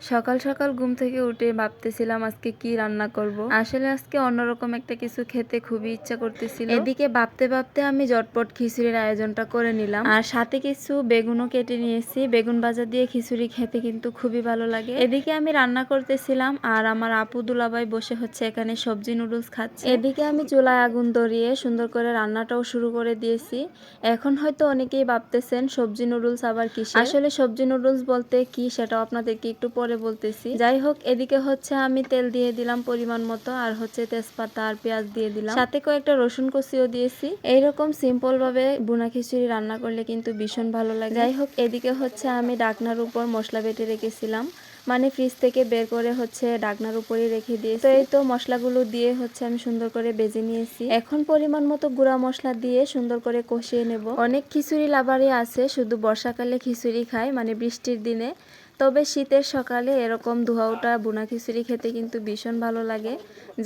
সকাল সকাল ঘুম থেকে উঠে ভাবতেছিলাম আজকে কি রান্না করব। আসলে আজকে অন্যরকম একটা কিছু খেতে খুবই ইচ্ছা করতেছিল। এদিকে ভাবতে ভাবতে আমি জটপট খিচুড়ির আয়োজনটা করে নিলাম। আর সাথে কিছু বেগুনও কেটে নিয়েছি। বেগুন ভাজা দিয়ে খিচুড়ি খেতে কিন্তু খুবই ভালো লাগে। এদিকে আমি রান্না করতেছিলাম আর আমার আপু দুলাভাই বসে হচ্ছে এখানে সবজি নুডলস খাচ্ছে। এদিকে আমি চুলায় আগুন ধরিয়ে সুন্দর করে রান্নাটাও শুরু করে দিয়েছি। এখন হয়তো অনেকেই ভাবতেছেন সবজি নুডলস আবার কি আসলে সবজি নুডলস বলতে কি সেটাও আপনাদেরকে একটু পরে বলতেছি। যাই হোক, এদিকে হচ্ছে আমি তেল দিয়ে দিলাম পরিমাণ মতো, আর হচ্ছে তেজপাতা আর পেঁয়াজ দিয়ে দিলাম। সাথে কয়েকটা রসুন কষিও দিয়েছি। এইরকম সিম্পল ভাবে বুনা খিচুড়ি রান্না করলে কিন্তু ভীষণ ভালো লাগে। যাই হোক, এদিকে হচ্ছে আমি ডাকনার উপর মশলা বেটে রেখেছিলাম। মানে ফ্রিজ থেকে বের করে হচ্ছে ডাকনার উপরে রেখে দিয়ে তো এই তো মশলাগুলো দিয়ে হচ্ছে আমি সুন্দর করে বেজে নিয়েছি। এখন পরিমাণ মতো গুঁড়া মশলা দিয়ে সুন্দর করে কষিয়ে নেব। অনেক খিচুড়ি লাভারই আছে, শুধু বর্ষাকালে খিচুড়ি খায় মানে বৃষ্টির দিনে। তবে শীতের সকালে এরকম ধোয়াওটা বুনা খিচুড়ি খেতে কিন্তু ভীষণ ভালো লাগে।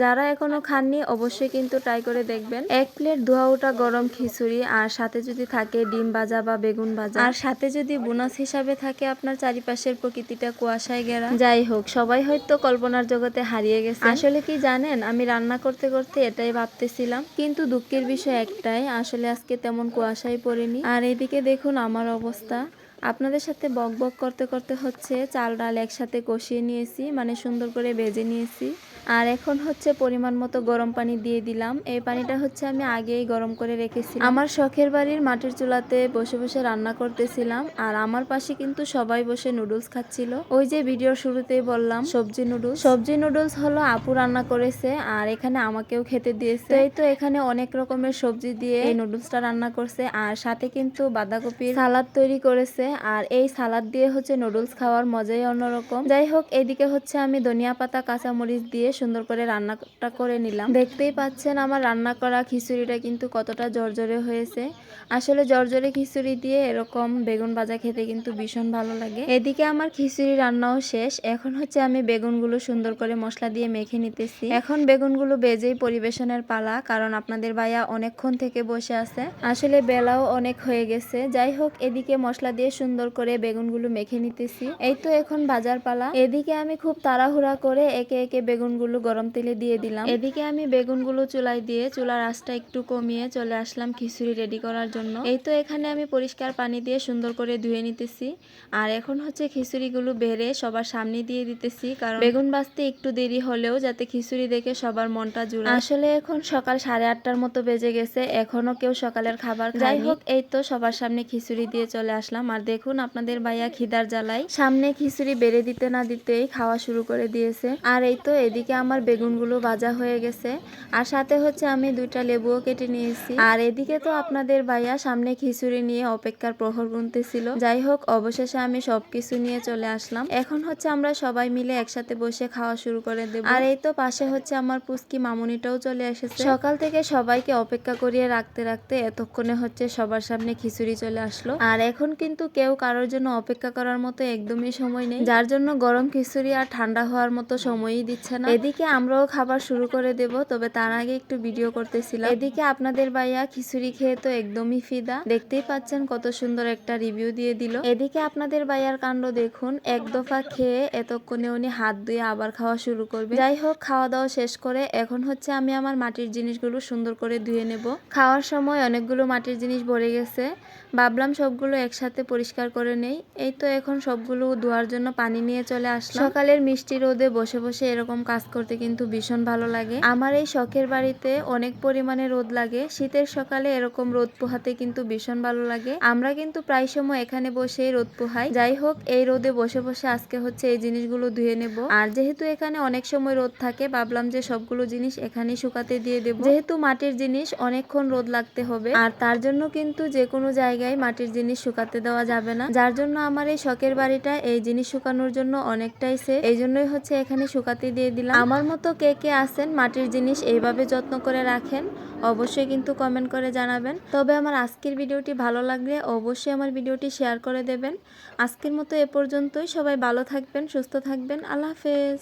যারা এখনও খাননি, অবশ্যই কিন্তু ট্রাই করে দেখবেন। এক প্লেট ধোয়াওটা গরম খিচুড়ি আর সাথে যদি থাকে ডিম ভাজা বা বেগুন ভাজা। আর সাথে যদি বোনাস হিসাবে থাকে আপনার চারিপাশের প্রকৃতিটা কুয়াশায় ঘেরা। যাই হোক, সবাই হয়তো কল্পনার জগতে হারিয়ে গেছে আসলে কি জানেন, আমি রান্না করতে করতে এটাই ভাবতেছিলাম। কিন্তু দুঃখের বিষয় একটাই, আসলে আজকে তেমন কুয়াশায় পড়েনি। আর এদিকে দেখুন আমার অবস্থা। আপনাদের সাথে বক বক করতে করতে হচ্ছে চাল ডাল একসাথে কষিয়ে নিয়েছি মানে সুন্দর করে ভেজে নিয়েছি। আর এখন হচ্ছে পরিমাণ মতো গরম পানি দিয়ে দিলাম। এই পানিটা হচ্ছে আমি আগেই গরম করে রেখেছি আমার শখের বাড়ির মাটির চুলাতে বসে বসে রান্না করতেছিলাম, আর আমার পাশে কিন্তু সবাই বসে নুডলস খাচ্ছিল। ওই যে ভিডিওর শুরুতেই বললাম, সবজি নুডলস। সবজি নুডলস হলো আপু রান্না করেছে, আর এখানে আমাকেও খেতে দিয়েছে। এই তো এখানে অনেক রকমের সবজি দিয়ে এই নুডলসটা রান্না করছে, আর সাথে কিন্তু বাঁধাকপির সালাদ তৈরি করেছে আর এই সালাদ দিয়ে হচ্ছে নুডলস খাওয়ার মজাই অন্যরকম। যাই হোক, এদিকে হচ্ছে আমি ধনিয়া পাতা, কাঁচামরিচ দিয়ে সুন্দর করে রান্নাটা করে নিলাম। দেখতেই পাচ্ছেন আমার রান্না করা খিচুড়িটা কিন্তু কতটা জর্জরে হয়েছে। আসলে জর্জরে খিচুড়ি দিয়ে এরকম বেগুন ভাজা খেতে কিন্তু ভীষণ ভালো লাগে। এদিকে আমার খিচুড়ি রান্নাও শেষ। এখন হচ্ছে আমি বেগুনগুলো সুন্দর করে মশলা দিয়ে মেখে নিতেছি। এখন বেগুনগুলো বেজেই পরিবেশনের পালা, কারণ আপনাদের ভাইয়া অনেকক্ষণ থেকে বসে আছে। আসলে বেলাও অনেক হয়ে গেছে। যাই হোক, এদিকে মশলা দিয়ে সুন্দর করে বেগুনগুলো মেখে নিতেছি। এই তো এখন বাজার পালা এদিকে আমি খুব তাড়াহুড়া করে একে একে বেগুনগুলো গরম তেলে দিয়ে দিলাম। এদিকে আমি বেগুনগুলো চুলায় দিয়ে চুলার আঁচটা একটু কমিয়ে চলে আসলাম খিচুড়ি রেডি করার জন্য। এই তো এখানে আমি পরিষ্কার পানি দিয়ে সুন্দর করে ধুয়ে নিতেছি। আর এখন হচ্ছে খিচুড়িগুলো বেড়ে সবার সামনে দিয়ে দিতেছি, কারণ বেগুন বাজতে একটু দেরি হলেও যাতে খিচুড়ি দেখে সবার মনটা জুড়ে। আসলে এখন সকাল সাড়ে আটটার মতো বেজে গেছে, এখনও কেউ সকালের খাবার যাই হোক, এই তো সবার সামনে খিচুড়ি দিয়ে চলে আসলাম। আর দেখুন আপনাদের ভাইয়া খিদার জ্বালাই সামনে খিচুড়ি বেড়ে দিতে না দিতেই খাওয়া শুরু করে দিয়েছে। আর এই তো এদিকে আমার বেগুনগুলো ভাজা হয়ে গেছে। আর সাথে হচ্ছে আমি দুইটা লেবুও কেটে নিয়েছি। আর এদিকে তো আপনাদের ভাইয়া সামনে খিচুড়ি নিয়ে অপেক্ষার প্রহর গুনতেছিল। যাই হোক, অবশেষে আমি সবকিছু নিয়ে চলে আসলাম। এখন হচ্ছে আমরা সবাই মিলে একসাথে বসে খাওয়া শুরু করে দেব। আর এই তো পাশে হচ্ছে আমার পুস্কি মামুনিটাও চলে এসেছে। সকাল থেকে সবাইকে অপেক্ষা করিয়ে রাখতে রাখতে এতক্ষণে হচ্ছে সবার সামনে খিচুড়ি চলে আসলো। আর এখন কিন্তু কেউ কারোর জন্য অপেক্ষা করার মতো একদমই সময় নেই। যার জন্য গরম খিচুড়ি আর ঠান্ডা হওয়ার মতো সময়ই দিচ্ছে না। এদিকে আমরাও খাবার শুরু করে দেব, তবে তার আগে একটু ভিডিও করতেছিলাম। এদিকে আপনাদের ভাইয়া খিচুড়ি খেয়ে তো একদমই ফিদা। দেখতেই পাচ্ছেন কত সুন্দর একটা রিভিউ দিয়ে দিল। এদিকে আপনাদের ভাইয়ার কাণ্ড দেখুন। এক দফা খেয়ে এতক্ষণে উনি হাত ধুয়ে আবার খাওয়া শুরু করবে যাই হোক, খাওয়া দাওয়া শেষ করে এখন হচ্ছে আমি আমার মাটির জিনিসগুলো সুন্দর করে ধুয়ে নেব। খাওয়ার সময় অনেকগুলো মাটির জিনিস ভরে গেছে। ভাবলাম সবগুলো একসাথে পরিষ্কার করে নেই। এই তো এখন সবগুলো ধোয়ার জন্য পানি নিয়ে চলে আসলাম। সকালের মিষ্টি রোদে বসে বসে এরকম কাজ করতে কিন্তু ভীষণ ভালো লাগে। আমার এই শখের বাড়িতে অনেক পরিমাণে রোদ লাগে। শীতের সকালে এরকম রোদ পোহাতে কিন্তু ভীষণ ভালো লাগে। আমরা কিন্তু প্রায় সময় এখানে বসে রোদ পোহাই। যাই হোক, এই রোদে বসে বসে আজকে হচ্ছে এই জিনিসগুলো ধুয়ে নেব। আর যেহেতু এখানে অনেক সময় রোদ থাকে, ভাবলাম যে সবগুলো জিনিস এখানেই শুকাতে দিয়ে দেব। যেহেতু মাটির জিনিস অনেকক্ষণ রোদ লাগতে হবে, আর তার জন্য কিন্তু যে কোনো জায়গায় মাটির জিনিস শুকাতে দেওয়া যাবে না। যার জন্য আমার এই শখের বাড়িটা, এই জিনিস শুকানোর জন্য অনেকটাই সে এই জন্যই হচ্ছে এখানে শুকাতে দিয়ে দিলাম। আমার মতো কে কে আছেন, মাটির জিনিস এইভাবে যত্ন করে রাখেন, অবশ্যই কিন্তু কমেন্ট করে জানাবেন। তবে আমার আজকের ভিডিওটি ভালো লাগলে অবশ্যই আমার ভিডিওটি শেয়ার করে দেবেন। আজকের মতো এ পর্যন্তই। সবাই ভালো থাকবেন, সুস্থ থাকবেন। আল্লাহ হাফেজ।